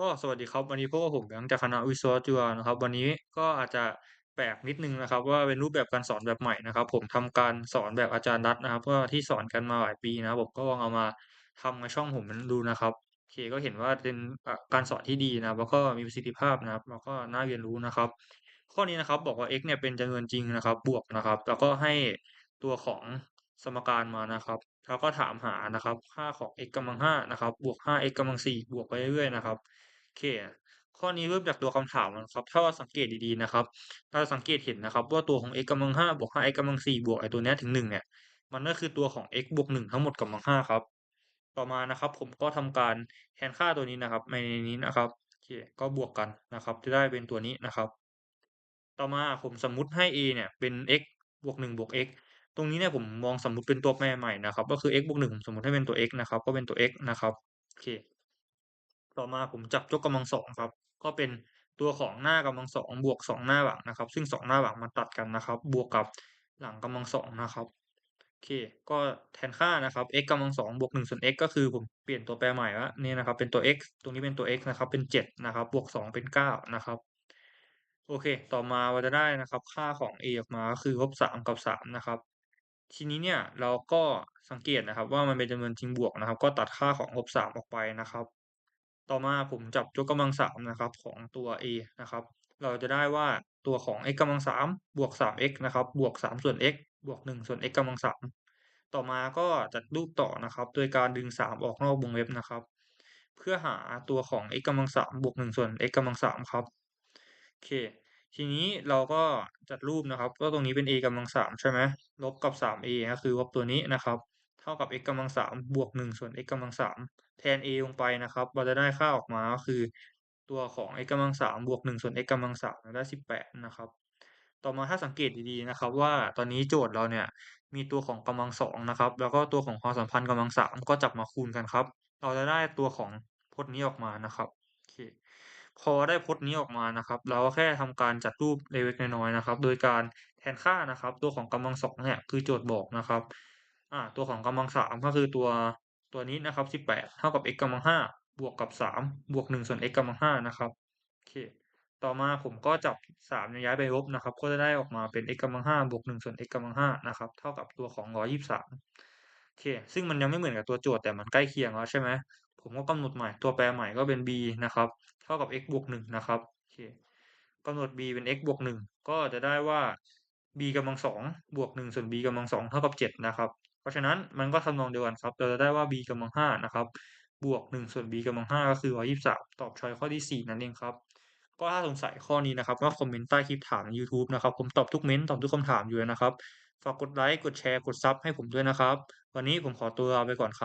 ก็สวัสดีครับ วันนี้พบกับผมแบงจากคณะวิศวะจุฬานะครับ วันนี้ก็อาจจะแปลกนิดนึงนะครับ ว่าเป็นรูปแบบการสอนแบบใหม่นะครับ ผมทำการสอนแบบอาจารย์รัดนะครับก็ที่สอนกันมาหลายปีนะครับผมก็ลองเอามาทำในช่องผมดูนะครับโอเคก็เห็นว่าเป็นการสอนที่ดีนะครับแล้วก็มีประสิทธิภาพนะครับแล้วก็น่าเรียนรู้นะครับ ข้อนี้นะครับบอกว่า x เนี่ยเป็นจำนวนจริงนะครับ บวกนะครับ แล้วก็ให้ตัวของ สมการมานะครับ แล้วก็ถามหานะครับ ค่าของ x กำลังห้านะครับ บวกห้า x กำลังสี่บวกไปเรื่อยๆนะครับโอเคข้อนี้เริ่มจากตัวคำถามนะครับ ถ้าเราสังเกตดีๆนะครับเราสังเกตเห็นนะครับ ว่าตัวของ x กำลังห้าบวกห้า x กำลังสี่บวกไอ้ตัวนี้ถึงหนึ่งเนี่ยมันก็คือตัวของ x บวกหนึ่งทั้งหมดกำลังห้าครับ ต่อมานะครับ ผมก็ทำการแทนค่าตัวนี้นะครับ ในนี้นะครับโอเคก็บวกกันนะครับ จะได้เป็นตัวนี้นะครับ ต่อมาผมสมมุติให้ a เนี่ยเป็น x บวกหนึ่งบวก x ตรงนี้เนี่ยผมมองสมมติเป็นตัวแปรใหม่นะครับ ก็คือ x บวกหนึ่งผมสมมติให้เป็นตัว x นะครับ ก็เป็นตัว x นะครับโอเค ต่อมาผมจับยกกำลังสองครับ ก็เป็นตัวของหน้ากำลังสองบวกสองหน้าหลังนะครับ ซึ่งสองหน้าหลังมันตัดกันนะครับ บวกกับหลังกำลังสองนะครับโอเค ก็แทนค่านะครับ x กำลังสองบวกหนึ่งส่วน x ก็คือผมเปลี่ยนตัวแปรใหม่ล้วนี่นะครับ เป็นตัว x ตรงนี้เป็นตัว x นะครับ เป็นเจ็ดนะครับ บวกสองเป็นเก้านะครับโอเค ต่อมาเราจะได้นะครับ ค่าของ a ออกมาก็คือลบสามกับสามนะครับ ทีนี้เนี่ยเราก็สังเกตนะครับว่ามันเป็นจำนวนจริงบวกนะครับ ก็ตัดค่าของลบสามออกไปนะครับ ต่อมาผมจับยกกำลังสามนะครับของตัว a นะครับ เราจะได้ว่าตัวของ x กำลังสามบวกสาม x นะครับบวกสามส่วน x บวกหนึ่งส่วน x กำลังสามต่อมาก็จัดรูปต่อนะครับโดยการดึงสามออกนอกวงเล็บนะครับ เพื่อหาตัวของ x กำลังสามบวกหนึ่งส่วน x กำลังสามครับโอเค ทีนี้เราก็จัดรูปนะครับ ก็ตรงนี้เป็น a กำลังสามใช่ไหมลบกับสาม a ก็คือลบตัวนี้นะครับ เท่ากับ x กำลังสามบวกหนึ่งส่วน x กำลังสามแทน a ลงไปนะครับ เราจะได้ค่าออกมาก็คือตัวของ x กำลังสามบวกหนึ่งส่วน x กำลังสามได้สิบแปดนะครับ ต่อมาถ้าสังเกตดีๆนะครับ ว่าตอนนี้โจทย์เราเนี่ยมีตัวของกำลังสองนะครับ แล้วก็ตัวของความสัมพันธ์กำลังสามก็จับมาคูณกันครับ เราจะได้ตัวของพจน์นี้ออกมานะครับโอเค พอได้พจน์นี้ออกมานะครับ เราก็แค่ทำการจัดรูปเล็กๆน้อยๆนะครับ โดยการแทนค่านะครับ ตัวของกำลังสองเนี่ยคือโจทย์บอกนะครับอ่าตัวของกำลังสามก็คือตัวตัวนี้นะครับสิบแปดเท่ากับ x กำลังห้าบวกกับสามบวกหนึ่งส่วน x กำลังห้านะครับโอเคต่อมาผมก็จับสามย้ายไปลบนะครับ ก็จะได้ออกมาเป็น x กำลังห้าบวกหนึ่งส่วน x กำลังห้านะครับเท่ากับตัวของร้อยยี่สิบสามโอเค ซึ่งมันยังไม่เหมือนกับตัวโจทย์แต่มันใกล้เคียงแล้วใช่ไหม ผมก็กำหนดใหม่ตัวแปรใหม่ก็เป็น b นะครับ เท่ากับ x บวกหนึ่งนะครับโอเคกำหนด b เป็น x บวกหนึ่งก็จะได้ว่า b กำลังสองบวกหนึ่งส่วน b กำลังสองเท่ากับเจ็ดนะครับ เพราะฉะนั้นมันก็ทำนองเดียวกันครับ เราจะได้ว่า b กำลังห้านะครับบวกหนึ่งส่วน b กำลังห้าก็คือร้อยยี่สิบสามตอบช้อยข้อที่สี่นั่นเองครับ ก็ถ้าสงสัยข้อนี้นะครับก็คอมเมนต์ใต้คลิปถามใน YouTube นะครับ ผมตอบทุกเม้นต์ตอบทุกคำถามอยู่นะครับ ฝากกดไลค์กดแชร์กดซับให้ผมด้วยนะครับ วันนี้ผมขอตัวลาไปก่อนครับ